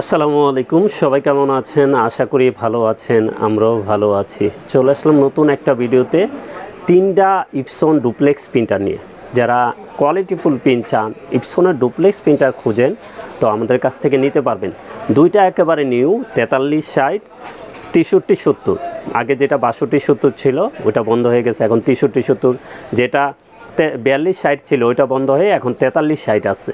আসসালামু আলাইকুম, সবাই কেমন আছেন? আশা করি ভালো আছেন, আমরাও ভালো আছি। চলে আসলাম নতুন একটা ভিডিওতে তিনটা ইপসন ডুপ্লেক্স প্রিন্টার নিয়ে। যারা কোয়ালিটিফুল প্রিন্ট চান, ইপসনের ডুপ্লেক্স প্রিন্টার খুঁজেন, তো আমাদের কাছ থেকে নিতে পারবেন। দুইটা একেবারে নিউ, তেতাল্লিশ ষাট, তেষট্টি সত্তর। আগে যেটা বাষট্টি সত্তর ছিল, ওটা বন্ধ হয়ে গেছে, এখন তেষট্টি সত্তর। যেটা বিয়াল্লিশ ষাট ছিল, ওইটা বন্ধ হয়ে এখন তেতাল্লিশ ষাট আছে।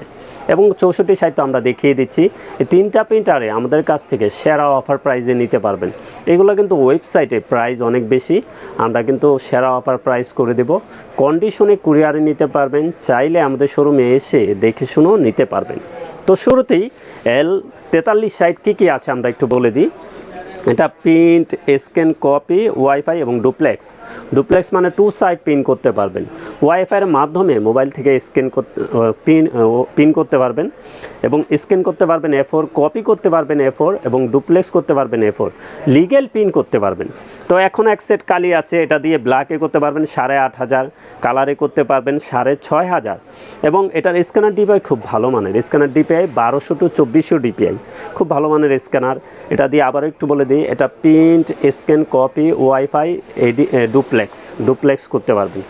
এবং চৌষট্টি সাইড তো আমরা দেখিয়ে দিচ্ছি, এই তিনটা প্রিন্টারে আমাদের কাছ থেকে সেরা অফার প্রাইজে নিতে পারবেন। এগুলো কিন্তু ওয়েবসাইটে প্রাইস অনেক বেশি, আমরা কিন্তু সেরা অফার প্রাইস করে দেব। কন্ডিশনে কুরিয়ারে নিতে পারবেন, চাইলে আমাদের শোরুমে এসে দেখে শুনেও নিতে পারবেন। তো শুরুতেই এল তেতাল্লিশ সাইট কী কী আছে আমরা একটু বলে দিই। এটা প্রিন্ট স্ক্যান কপি ওয়াইফাই এবং ডুপ্লেক্স ডুপ্লেক্স মানে টু সাইড প্রিন্ট করতে পারবেন। ওয়াইফাইয়ের মাধ্যমে মোবাইল থেকে স্ক্যান করতে প্রিন্ট করতে পারবেন এবং স্ক্যান করতে পারবেন এ ফোর কপি করতে পারবেন এ ফোর এবং ডুপ্লেক্স করতে পারবেন এ ফোর লিগেল প্রিন্ট করতে পারবেন। তো এখন এক সেট কালি আছে, এটা দিয়ে ব্ল্যাকে করতে পারবেন সাড়ে আট হাজার কালারে করতে পারবেন সাড়ে ছয় হাজার। এবং এটার স্ক্যানার ডিপিআই খুব ভালো মানের। স্ক্যানার ডিপিআই বারোশো টু চব্বিশশো ডিপিআই খুব ভালো মানের স্ক্যানার এটা দিয়ে আবার একটু বলে দিই এটা print scan copy wifi AD duplex duplex করতে পারবেন।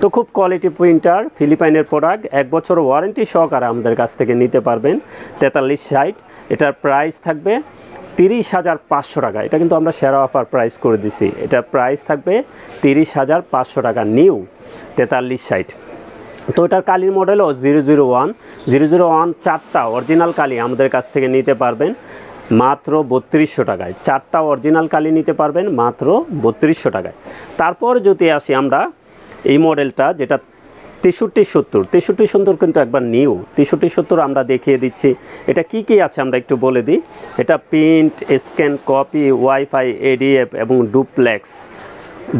তো খুব কোয়ালিটি প্রিন্টার ফিলিপাইনের প্রোডাক্ট এক বছর ওয়ারেন্টি সহকারে আমাদের কাছ থেকে নিতে পারবেন। তেতাল্লিশ সাইট এটার প্রাইস থাকবে তিরিশ হাজার পাঁচশো টাকা। এটা কিন্তু আমরা সেরা অফার প্রাইস করে দিছি। এটার প্রাইস থাকবে তিরিশ হাজার পাঁচশো টাকা নিউ তেতাল্লিশ সাইট তো এটার কালির মডেলও zero zero one zero zero one চারটা অরিজিনাল কালি আমাদের কাছ থেকে নিতে পারবেন। মাত্র বত্রিশশো টাকায়। চারটা অরিজিনাল কালি নিতে পারবেন মাত্র বত্রিশশো টাকায়। তারপর যদি আসি আমরা, এই মডেলটা যেটা তেষট্টি সত্তর। তেষট্টি সত্তর কিন্তু একবার নিউ তেষট্টি সত্তর আমরা দেখিয়ে দিচ্ছি। এটা কি কি আছে আমরা একটু বলে দিই। এটা print scan copy wifi ADF এবং ডুপ্লেক্স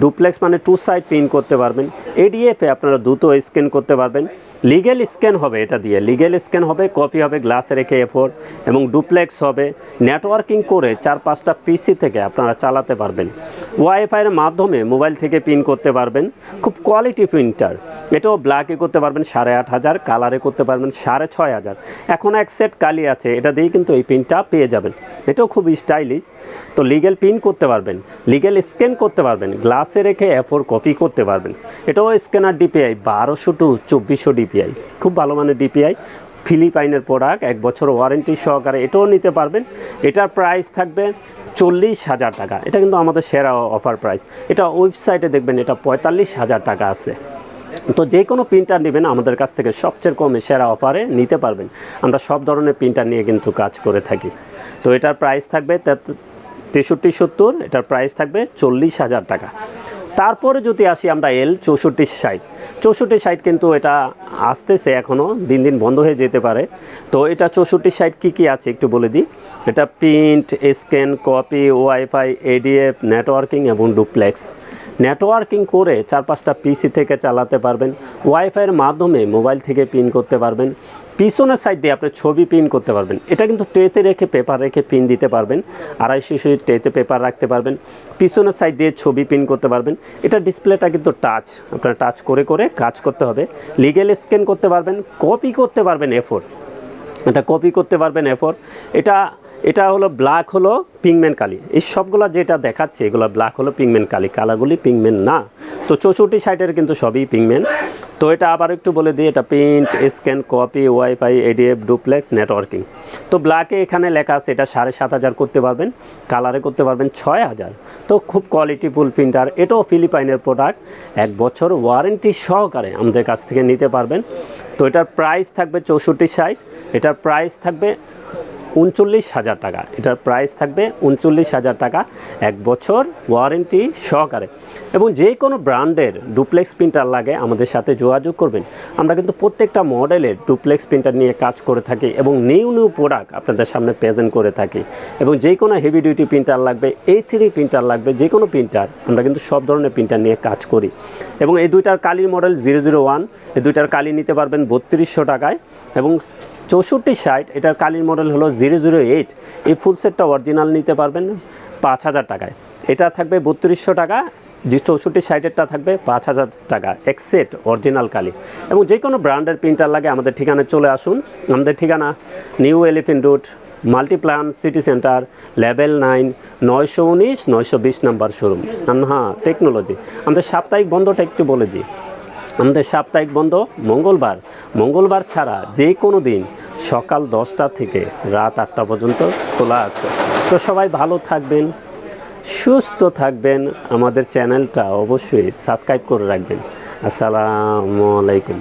ডুপ্লেক্স মানে টু সাইড প্রিন্ট করতে পারবেন। এডিএফে আপনারা দ্রুত স্ক্যান করতে পারবেন। লিগেল স্ক্যান হবে এটা দিয়ে। লিগেল স্ক্যান হবে কপি হবে গ্লাসে রেখে এফোর এবং ডুপ্লেক্স হবে। নেটওয়ার্কিং করে চার পাঁচটা পিসি থেকে আপনারা চালাতে পারবেন। ওয়াইফাইয়ের মাধ্যমে মোবাইল থেকে প্রিন্ট করতে পারবেন। খুব কোয়ালিটি প্রিন্টার এটাও ব্ল্যাকে করতে পারবেন সাড়ে আট হাজার কালারে করতে পারবেন সাড়ে ছয় হাজার। এখন এক সেট কালি আছে, এটা দিয়েই কিন্তু এই প্রিন্টটা পেয়ে যাবেন। এটাও খুব স্টাইলিশ তো লিগেল পিন করতে পারবেন। লিগেল স্ক্যান করতে পারবেন। গ্লাসে রেখে এফোর কপি করতে পারবেন। এটাও স্ক্যানার ডিপিআই বারোশো টু চব্বিশশো ডিপিআই খুব ভালো মানের ডিপিআই ফিলিপাইনের প্রোডাক্ট এক বছর ওয়ারেন্টি সহকারে এটাও নিতে পারবেন। এটার প্রাইস থাকবে চল্লিশ হাজার টাকা। এটা কিন্তু আমাদের সেরা অফার প্রাইস এটা ওয়েবসাইটে দেখবেন, এটা পঁয়তাল্লিশ হাজার টাকা আছে। তো যে কোনো প্রিন্টার নেবেন, আমাদের কাছ থেকে সবচেয়ে কমে সেরা অফারে নিতে পারবেন। আমরা সব ধরনের প্রিন্টার নিয়ে কিন্তু কাজ করে থাকি। তো এটার প্রাইস থাকবে তেষট্টি, সত্তর, এটার প্রাইস থাকবে চল্লিশ হাজার টাকা। তারপরে যদি আসি আমরা এল চৌষট্টি, ষাট। চৌষট্টি, ষাট কিন্তু এটা আসতেছে এখনও দিন দিন বন্ধ হয়ে যেতে পারে। তো এটা চৌষট্টি, ষাট কী কী আছে একটু বলে দিই? এটা print scan copy wifi ADF networking এবং ডুপ্লেক্স নেটওয়ার্কিং করে চার পাঁচটা পিসি থেকে চালাতে পারবেন ওয়াইফাইয়ের মাধ্যমে মোবাইল থেকে পিন করতে পারবেন, পিছনের সাইড দিয়ে আপনি ছবি পিন করতে পারবেন। এটা কিন্তু ট্রেতে রেখে পেপার রেখে পিন দিতে পারবেন, আড়াইশো সুই ট্রেতে পেপার রাখতে পারবেন, পিছনের সাইড দিয়ে ছবি পিন করতে পারবেন। এটা ডিসপ্লেটা কিন্তু টাচ আপনার টাচ করে করে কাজ করতে হবে। লিগেল স্ক্যান করতে পারবেন কপি করতে পারবেন এফোর এটা কপি করতে পারবেন এফোর এটা এটা হলো ব্ল্যাক হলো পিংমেন্ট কালি। এই সবগুলো যেটা দেখাচ্ছে, এগুলো ব্ল্যাক হলো পিংমেন্ট কালি। কালারগুলি পিংমেন্ট না। তো চৌষট্টি সাইডের কিন্তু সবই পিংমেন্ট তো এটা আবার একটু বলে দিই, এটা print scan copy wifi ADF duplex networking তো ব্ল্যাকে এখানে লেখা আছে, এটা সাড়ে সাত হাজার করতে পারবেন কালারে করতে পারবেন ছয় হাজার। তো খুব কোয়ালিটিফুল প্রিন্টার এটাও ফিলিপাইনের প্রোডাক্ট এক বছর ওয়ারেন্টি সহকারে আমাদের কাছ থেকে নিতে পারবেন। তো এটার প্রাইস থাকবে চৌষট্টি ষাট, এটার প্রাইস থাকবে উনচল্লিশ হাজার টাকা। এটার প্রাইস থাকবে উনচল্লিশ হাজার টাকা এক বছর ওয়ারেন্টি সহকারে। এবং যে কোনো ব্র্যান্ডের ডুপ্লেক্স প্রিন্টার লাগে আমাদের সাথে যোগাযোগ করবেন। আমরা কিন্তু প্রত্যেকটা মডেলের ডুপ্লেক্স প্রিন্টার নিয়ে কাজ করে থাকি এবং নিউ নিউ প্রোডাক্ট আপনাদের সামনে প্রেজেন্ট করে থাকি। এবং যে কোনো হেভি ডিউটি প্রিন্টার লাগবে এই থ্রি প্রিন্টার লাগবে যে কোনো প্রিন্টার আমরা কিন্তু সব ধরনের প্রিন্টার নিয়ে কাজ করি। এবং এই দুইটার কালির মডেল জিরো জিরো ওয়ান এই দুইটার কালি নিতে পারবেন বত্রিশশো টাকায়। এবং চৌষট্টি ষাট, এটার কালির মডেল হলো জিরো জিরো এইট এই ফুল সেটটা অরিজিনাল নিতে পারবেন পাঁচ হাজার টাকায়। এটা থাকবে বত্রিশশো টাকা, যে চৌষট্টি সাইডেরটা থাকবে পাঁচ হাজার টাকা। এক সেট অরিজিনাল কালি। এবং যে কোনো ব্র্যান্ডের প্রিন্টার লাগে আমাদের ঠিকানায় চলে আসুন। আমাদের ঠিকানা New Elephant Road Multiplan City Centre level nine নয়শো উনিশ, নয়শো বিশ নাম্বার শোরুম হ্যাঁ টেকনোলজি আমাদের সাপ্তাহিক বন্ধটা একটু বলে দিই। আমাদের সাপ্তাহিক বন্ধ মঙ্গলবার। মঙ্গলবার ছাড়া যে কোনো দিন সকাল দশটা থেকে রাত আটটা পর্যন্ত খোলা আছে। তো সবাই ভালো থাকবেন, সুস্থ থাকবেন। আমাদের চ্যানেলটা অবশ্যই সাবস্ক্রাইব করে রাখবেন। আসসালামু আলাইকুম।